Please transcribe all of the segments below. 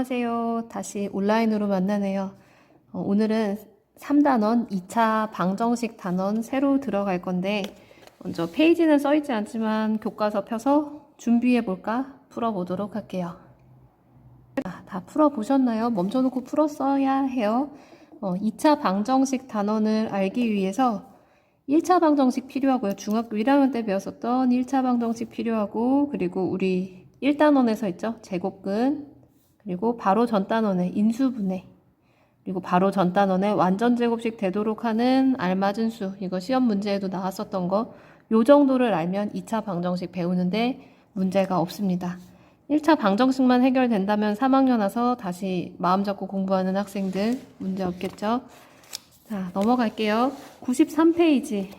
안녕하세요. 다시 온라인으로 만나네요. 어, 오늘은 3단원 2차 방정식 단원 새로 들어갈 건데, 먼저 페이지는 써있지 않지만 교과서 펴서 준비해 볼까? 풀어보도록 할게요. 아, 다 풀어보셨나요? 멈춰놓고 풀었어야 해요. 어, 2차 방정식 단원을 알기 위해서 1차 방정식 필요하고요. 중학교 1학년 때 배웠었던 1차 방정식 필요하고, 그리고 우리 1단원에서 있죠. 제곱근, 그리고 바로 전 단원의 인수분해, 그리고 바로 전 단원의 완전 제곱식 되도록 하는 알맞은 수, 이거 시험 문제에도 나왔었던 거, 요 정도를 알면 2차 방정식 배우는데 문제가 없습니다. 1차 방정식만 해결된다면 3학년 와서 다시 마음 잡고 공부하는 학생들 문제 없겠죠? 자, 넘어갈게요. 93페이지.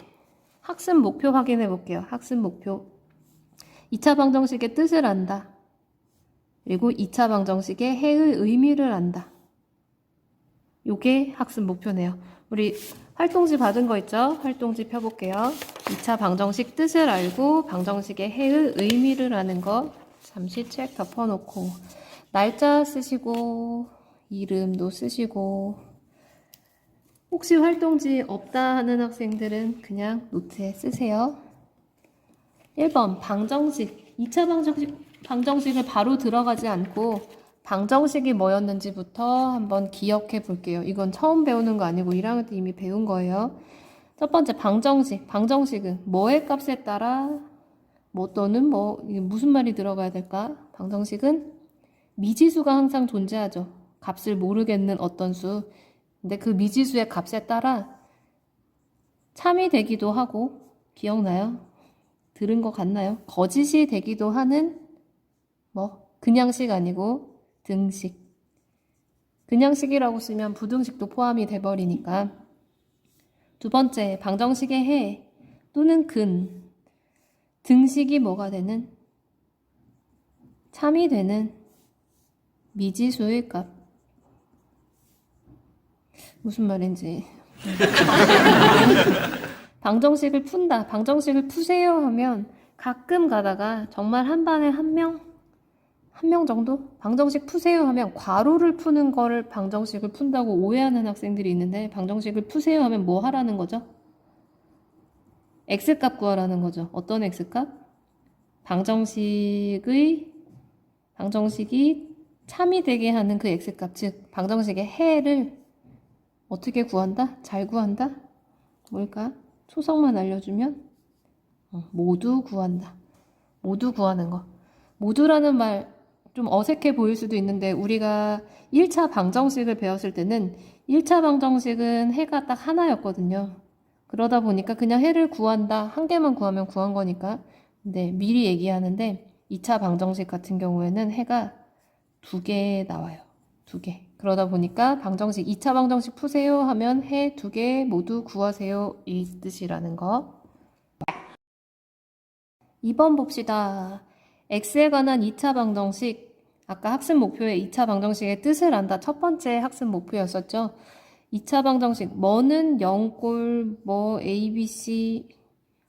학습 목표 확인해 볼게요. 학습 목표. 2차 방정식의 뜻을 안다. 그리고 2차 방정식의 해의 의미를 안다. 요게 학습 목표네요. 우리 활동지 받은 거 있죠? 활동지 펴볼게요. 2차 방정식 뜻을 알고 방정식의 해의 의미를 아는 거 잠시 책 덮어놓고 날짜 쓰시고 이름도 쓰시고 혹시 활동지 없다 하는 학생들은 그냥 노트에 쓰세요. 1번 방정식 2차 방정식, 방정식을 바로 들어가지 않고 방정식이 뭐였는지부터 한번 기억해 볼게요. 이건 처음 배우는 거 아니고 1학년 때 이미 배운 거예요. 첫 번째 방정식. 방정식은 뭐의 값에 따라 뭐 또는 뭐 무슨 말이 들어가야 될까? 방정식은 미지수가 항상 존재하죠. 값을 모르겠는 어떤 수. 근데 그 미지수의 값에 따라 참이 되기도 하고 기억나요? 들은 것 같나요? 거짓이 되기도 하는 뭐 그냥식 아니고 등식. 그냥식이라고 쓰면 부등식도 포함이 돼버리니까. 두 번째, 방정식의 해 또는 근. 등식이 뭐가 되는? 참이 되는 미지수의 값. 무슨 말인지. 방정식을 푼다. 방정식을 푸세요 하면 가끔 가다가 정말 한 반에 한 명? 한 명 정도? 방정식 푸세요 하면 괄호를 푸는 거를 방정식을 푼다고 오해하는 학생들이 있는데 방정식을 푸세요 하면 뭐 하라는 거죠? x값 구하라는 거죠. 어떤 x값? 방정식의 방정식이 참이 되게 하는 그 x값, 즉 방정식의 해를 어떻게 구한다? 잘 구한다? 뭘까? 초성만 알려주면 어, 모두 구한다. 모두 구하는 거. 모두라는 말 좀 어색해 보일 수도 있는데 우리가 1차 방정식을 배웠을 때는 1차 방정식은 해가 딱 하나였거든요. 그러다 보니까 그냥 해를 구한다. 한 개만 구하면 구한 거니까. 근데 미리 얘기하는데 2차 방정식 같은 경우에는 해가 두 개 나와요. 두 개. 그러다 보니까 방정식 2차 방정식 푸세요 하면 해 두 개 모두 구하세요 이 뜻이라는 거. 2번 봅시다. X에 관한 2차 방정식 아까 학습 목표의 2차 방정식의 뜻을 안다 첫 번째 학습 목표였었죠. 2차 방정식 뭐는 0골 뭐 a, b, c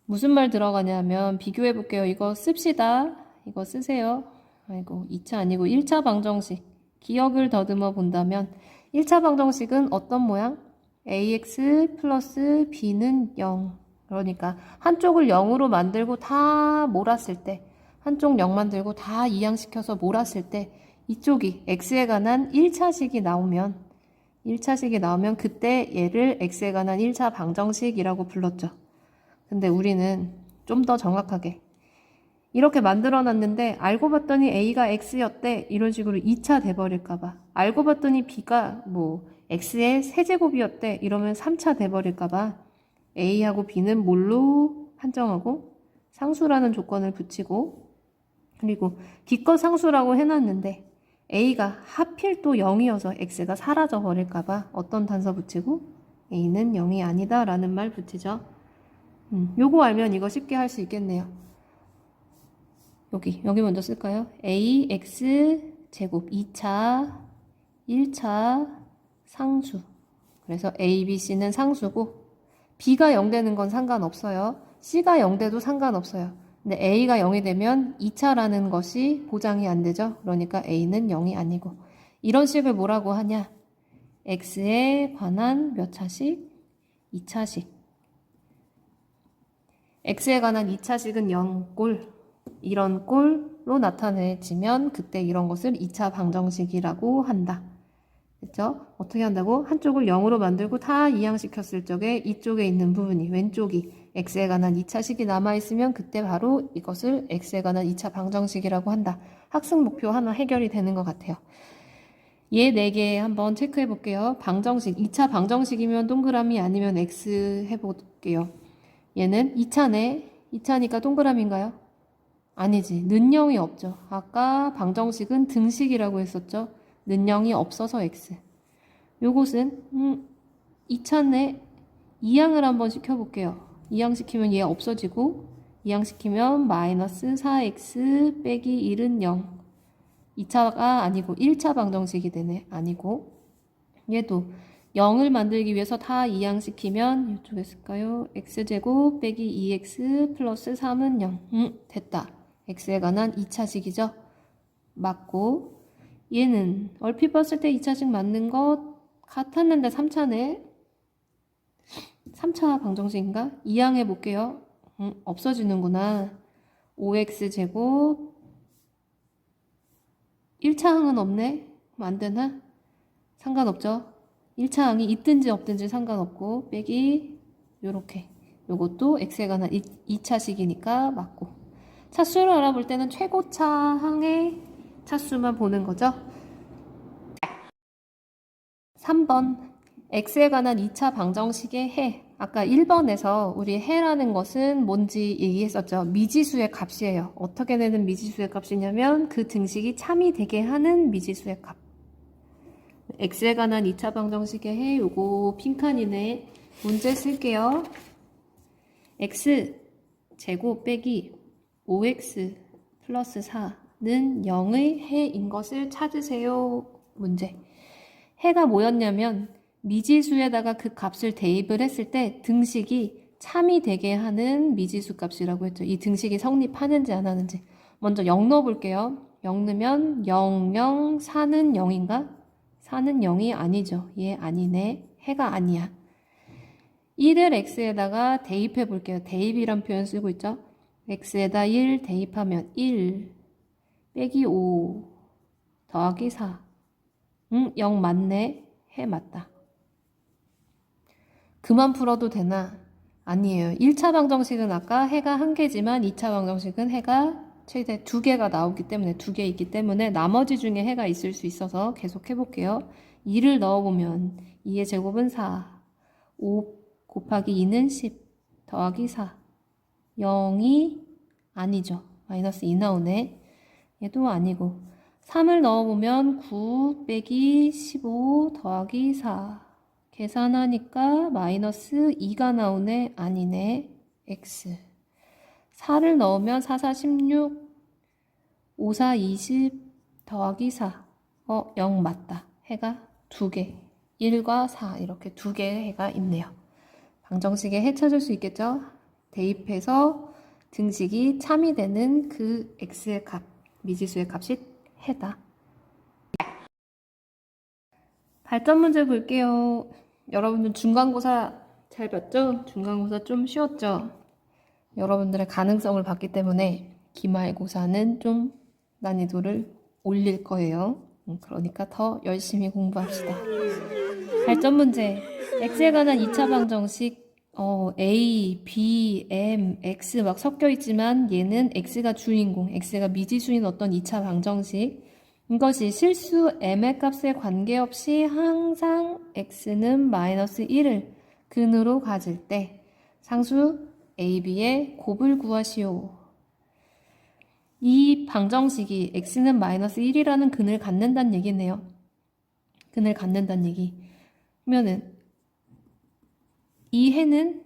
무슨 말 들어가냐면 비교해 볼게요. 이거 씁시다. 이거 쓰세요. 아이고 2차 아니고 1차 방정식 기억을 더듬어 본다면 1차 방정식은 어떤 모양? ax 플러스 b는 0. 그러니까 한쪽을 0으로 만들고 다 몰았을 때 한쪽 0 만 들고 다 이항시켜서 몰았을 때 이쪽이 x에 관한 1차식이 나오면 1차식이 나오면 그때 얘를 x에 관한 1차 방정식이라고 불렀죠. 근데 우리는 좀 더 정확하게 이렇게 만들어 놨는데 알고 봤더니 a가 x였대 이런 식으로 2차 돼버릴까 봐 알고 봤더니 b가 뭐 x의 세제곱이었대 이러면 3차 돼버릴까 봐 a하고 b는 뭘로 판정하고 상수라는 조건을 붙이고 그리고 기껏 상수라고 해놨는데 a가 하필 또 0이어서 x가 사라져 버릴까봐 어떤 단서 붙이고 a는 0이 아니다 라는 말 붙이죠 음, 요거 알면 이거 쉽게 할 수 있겠네요 여기, 여기 먼저 쓸까요? ax 제곱 2차, 1차 상수. 그래서 a, b, c는 상수고 b가 0 되는 건 상관없어요. c가 0 돼도 상관없어요. 근데 a가 0이 되면 2차라는 것이 보장이 안 되죠. 그러니까 a는 0이 아니고 이런 식을 뭐라고 하냐? x에 관한 몇 차식? 2차식. x에 관한 2차식은 0꼴. 이런 꼴로 나타내지면 그때 이런 것을 2차 방정식이라고 한다. 됐죠? 어떻게 한다고? 한쪽을 0으로 만들고 다 이항시켰을 적에 이쪽에 있는 부분이 왼쪽이 x에 관한 2차식이 남아있으면 그때 바로 이것을 x에 관한 2차 방정식이라고 한다. 학습 목표 하나 해결이 되는 것 같아요. 얘 4개 한번 체크해 볼게요. 방정식, 2차 방정식이면 동그라미 아니면 x 해볼게요. 얘는 2차네. 2차니까 동그라미인가요? 아니지. 는영이 없죠. 아까 방정식은 등식이라고 했었죠. 는영이 없어서 x. 요것은 음, 2차네. 이항을 한번 시켜볼게요. 이항시키면 얘 없어지고 이항시키면 마이너스 4x 빼기 1은 0. 2차가 아니고 1차 방정식이 되네. 아니고 얘도 0을 만들기 위해서 다 이항시키면 이쪽에 쓸까요? x제곱 빼기 2x 플러스 3은 0. 음, 됐다. x에 관한 2차식이죠. 맞고 얘는 얼핏 봤을 때 2차식 맞는 것 같았는데 3차네. 3차 방정식인가? 이항해 볼게요. 음, 없어지는구나. 5x제곱 1차 항은 없네? 안 되나? 상관없죠? 1차 항이 있든지 없든지 상관없고 빼기 요렇게 요것도 x에 관한 2차식이니까 맞고 차수를 알아볼 때는 최고차 항의 차수만 보는 거죠. 3번 x에 관한 2차 방정식의 해 아까 1번에서 우리 해라는 것은 뭔지 얘기했었죠. 미지수의 값이에요. 어떻게 되는 미지수의 값이냐면 그 등식이 참이 되게 하는 미지수의 값. x에 관한 2차 방정식의 해 요거 핑칸이네. 문제 쓸게요. x 제곱 빼기 5x 플러스 4는 0의 해인 것을 찾으세요. 문제. 해가 뭐였냐면 미지수에다가 그 값을 대입을 했을 때 등식이 참이 되게 하는 미지수 값이라고 했죠. 이 등식이 성립하는지 안 하는지. 먼저 0 넣어볼게요. 0 넣으면 0, 0, 4는 0인가? 4는 0이 아니죠. 얘 아니네. 해가 아니야. 1을 x에다가 대입해 볼게요. 대입이란 표현 쓰고 있죠. x에다 1 대입하면 1 빼기 5 더하기 4. 응, 0 맞네. 해 맞다. 그만 풀어도 되나? 아니에요. 1차 방정식은 아까 해가 한 개지만 2차 방정식은 해가 최대 두 개가 나오기 때문에 두 개 있기 때문에 나머지 중에 해가 있을 수 있어서 계속 해볼게요. 2를 넣어보면 2의 제곱은 4, 5 곱하기 2는 10, 더하기 4, 0이 아니죠. 마이너스 2 나오네. 얘도 아니고 3을 넣어보면 9 빼기 15 더하기 4 계산하니까 마이너스 2가 나오네. 아니네. x. 4를 넣으면 4, 4, 16, 5, 4, 20 더하기 4. 어, 0 맞다. 해가 두 개. 1과 4 이렇게 두 개의 해가 있네요. 방정식에 해 찾을 수 있겠죠? 대입해서 등식이 참이 되는 그 x의 값, 미지수의 값이 해다. 발전 문제 볼게요. 여러분들 중간고사 잘 봤죠? 중간고사 좀 쉬웠죠? 여러분들의 가능성을 봤기 때문에 기말고사는 좀 난이도를 올릴 거예요. 음, 그러니까 더 열심히 공부합시다. 발전 문제. x에 관한 2차 방정식 어, A, B, M, X 막 섞여 있지만 얘는 X가 주인공, X가 미지수인 어떤 2차 방정식 이것이 실수 m의 값에 관계없이 항상 x는 마이너스 1을 근으로 가질 때 상수 ab의 곱을 구하시오. 이 방정식이 x는 마이너스 1이라는 근을 갖는다는 얘기네요. 근을 갖는다는 얘기. 그러면은 이 해는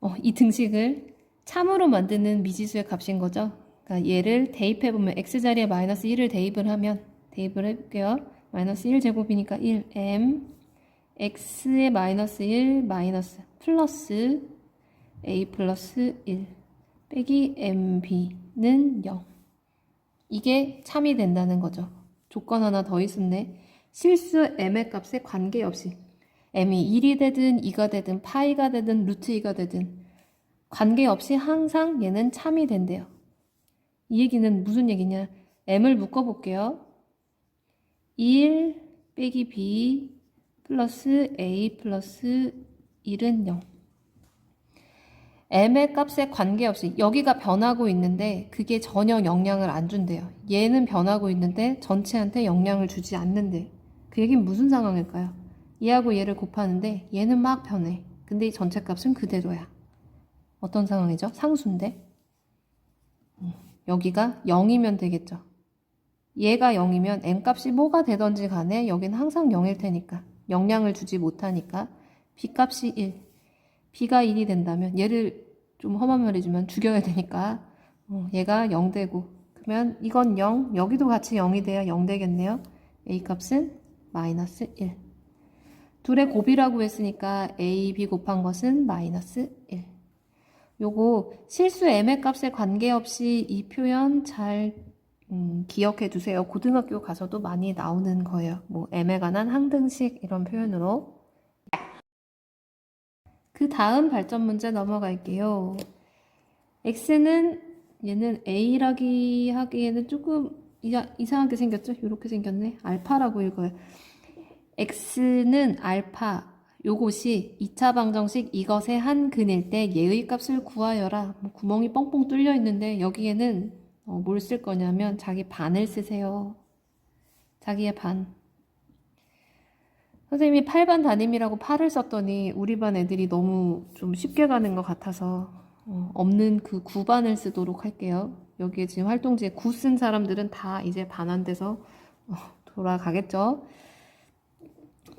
어, 이 등식을 참으로 만드는 미지수의 값인 거죠. 그러니까 얘를 대입해 보면 x 자리에 마이너스 1을 대입을 하면 대입을 해볼게요. 마이너스 1 제곱이니까 1 m x의 마이너스 1 마이너스 플러스 a 플러스 1 빼기 mb는 0 이게 참이 된다는 거죠. 조건 하나 더 있었네. 실수 m의 값에 관계없이 m이 1이 되든 2가 되든 파이가 되든 루트 2가 되든 관계없이 항상 얘는 참이 된대요. 이 얘기는 무슨 얘기냐? m을 묶어볼게요. 1 빼기 b 플러스 a 플러스 1은 0. m의 값에 관계없이 여기가 변하고 있는데 그게 전혀 영향을 안 준대요. 얘는 변하고 있는데 전체한테 영향을 주지 않는데 그 얘기는 무슨 상황일까요? 얘하고 얘를 곱하는데 얘는 막 변해. 근데 이 전체 값은 그대로야. 어떤 상황이죠? 상수인데 음, 여기가 0이면 되겠죠. 얘가 0이면 n 값이 뭐가 되던지 간에 여기는 항상 0일 테니까 영향을 주지 못하니까 b 값이 1 b가 1이 된다면 얘를 좀 험한 말이지만 죽여야 되니까 어, 얘가 0 되고. 그러면 이건 0 여기도 같이 0이 돼야 0 되겠네요. A 값은 마이너스 1 둘의 곱이라고 했으니까 a, b 곱한 것은 마이너스 1 요거 실수 m의 값에 관계없이 이 표현 잘 음, 기억해 두세요. 고등학교 가서도 많이 나오는 거예요. 뭐 m에 관한 항등식 이런 표현으로. 그 다음 발전 문제 넘어갈게요. x는 얘는 a라기 하기에는 조금 이자, 이상하게 생겼죠? 이렇게 생겼네. 알파라고 읽어요. x는 알파 요것이 2차 방정식 이것의 한 근일 때 얘의 값을 구하여라. 뭐 구멍이 뻥뻥 뚫려 있는데 여기에는 어, 뭘 쓸 거냐면 자기 반을 쓰세요. 자기의 반. 선생님이 8반 담임이라고 8을 썼더니 우리 반 애들이 너무 좀 쉽게 가는 것 같아서 어, 없는 그 9반을 쓰도록 할게요. 여기에 지금 활동지에 9 쓴 사람들은 다 이제 반환돼서 어, 돌아가겠죠.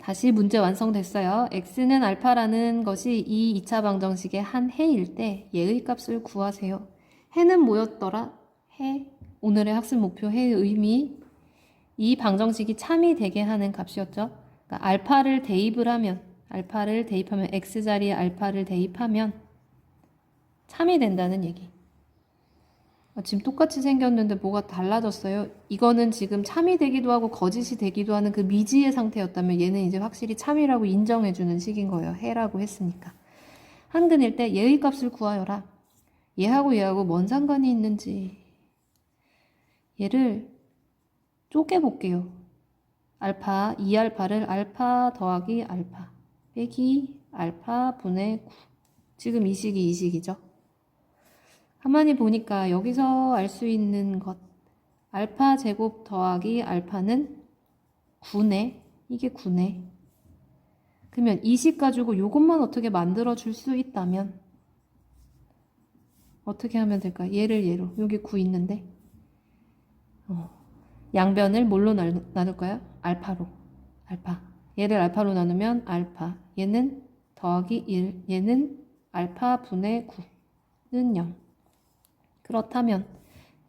다시 문제 완성됐어요. x는 알파라는 것이 이 2차 방정식의 한 해일 때 얘의 값을 구하세요. 해는 뭐였더라? 해. 오늘의 학습 목표 해의 의미. 이 방정식이 참이 되게 하는 값이었죠. 그러니까 알파를 대입을 하면, 알파를 대입하면, x 자리에 알파를 대입하면 참이 된다는 얘기. 아, 지금 똑같이 생겼는데 뭐가 달라졌어요? 이거는 지금 참이 되기도 하고 거짓이 되기도 하는 그 미지의 상태였다면 얘는 이제 확실히 참이라고 인정해주는 식인 거예요. 해라고 했으니까. 한근일 때 얘의 값을 구하여라. 얘하고 얘하고 뭔 상관이 있는지. 얘를 쪼개볼게요. 알파, 2알파를 알파 더하기 알파 빼기 알파 분의 9. 지금 이 식이 이 식이죠. 가만히 보니까 여기서 알 수 있는 것 알파 제곱 더하기 알파는 9네? 이게 9네. 그러면 이 식 가지고 이것만 어떻게 만들어 줄 수 있다면 어떻게 하면 될까 얘를 얘로. 여기 9 있는데. 어. 양변을 뭘로 나눌까요? 알파로. 알파. 얘를 알파로 나누면 알파. 얘는 더하기 1 얘는 알파 분의 9는 0 그렇다면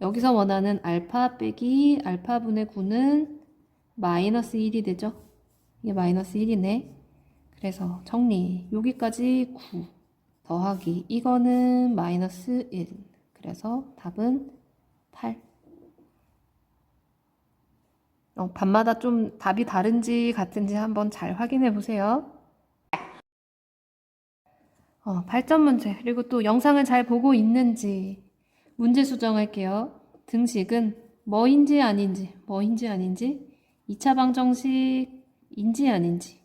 여기서 원하는 알파 빼기 알파분의 9는 마이너스 1이 되죠? 이게 마이너스 1이네. 그래서 정리. 여기까지 9 더하기 이거는 마이너스 1. 그래서 답은 8. 어, 밤마다 좀 답이 다른지 같은지 한번 잘 확인해 보세요. 어, 발전 문제, 그리고 또 영상을 잘 보고 있는지, 문제 수정할게요. 등식은 뭐인지 아닌지, 뭐인지 아닌지, 2차 방정식인지 아닌지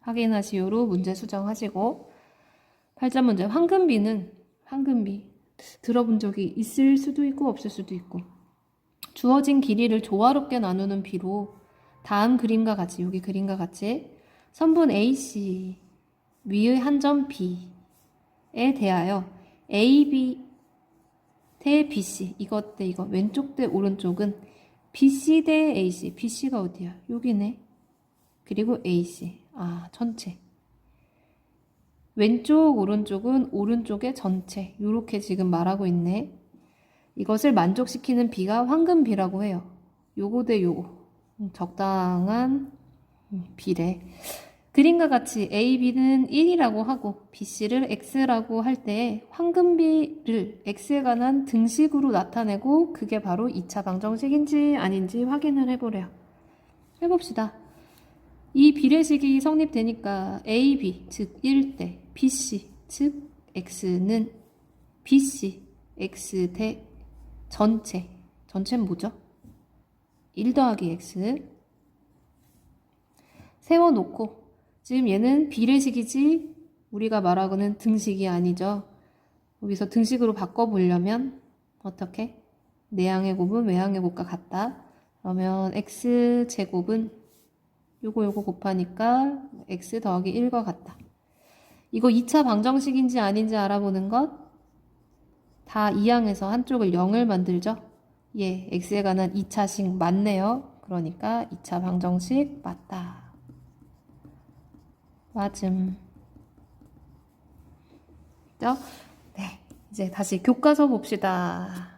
확인하시오로 문제 수정하시고 8점 문제 황금비는 황금비 들어본 적이 있을 수도 있고 없을 수도 있고 주어진 길이를 조화롭게 나누는 비로 다음 그림과 같이 여기 그림과 같이 선분 AC 위의 한 점 B에 대하여 AB 대 BC 이것 대 이거 왼쪽 대 오른쪽은 BC 대 AC BC가 어디야? 여기네. 그리고 AC 아 전체. 왼쪽 오른쪽은 오른쪽의 전체. 이렇게 지금 말하고 있네. 이것을 만족시키는 B가 황금비라고 해요. 요거 대 요거. 음, 적당한 음, 비례 그림과 같이 A, B는 1이라고 하고 B, C를 X라고 할때 황금비를 X에 관한 등식으로 나타내고 그게 바로 2차 방정식인지 아닌지 확인을 해보래요. 해봅시다. 이 비례식이 성립되니까 A, B, 즉 1대 B, C, 즉 X는 B, C, X 대 전체. 전체는 뭐죠? 1 더하기 X. 세워놓고 지금 얘는 비례식이지 우리가 말하고는 등식이 아니죠. 여기서 등식으로 바꿔보려면 어떻게? 내항의 곱은 외항의 곱과 같다. 그러면 x 제곱은 요거 요거 곱하니까 x 더하기 1과 같다. 이거 2차 방정식인지 아닌지 알아보는 것다 이항에서 한쪽을 0을 만들죠. 예, x에 관한 2차식 맞네요. 그러니까 2차 방정식 맞다. 맞음. 죠? 네. 이제 다시 교과서 봅시다.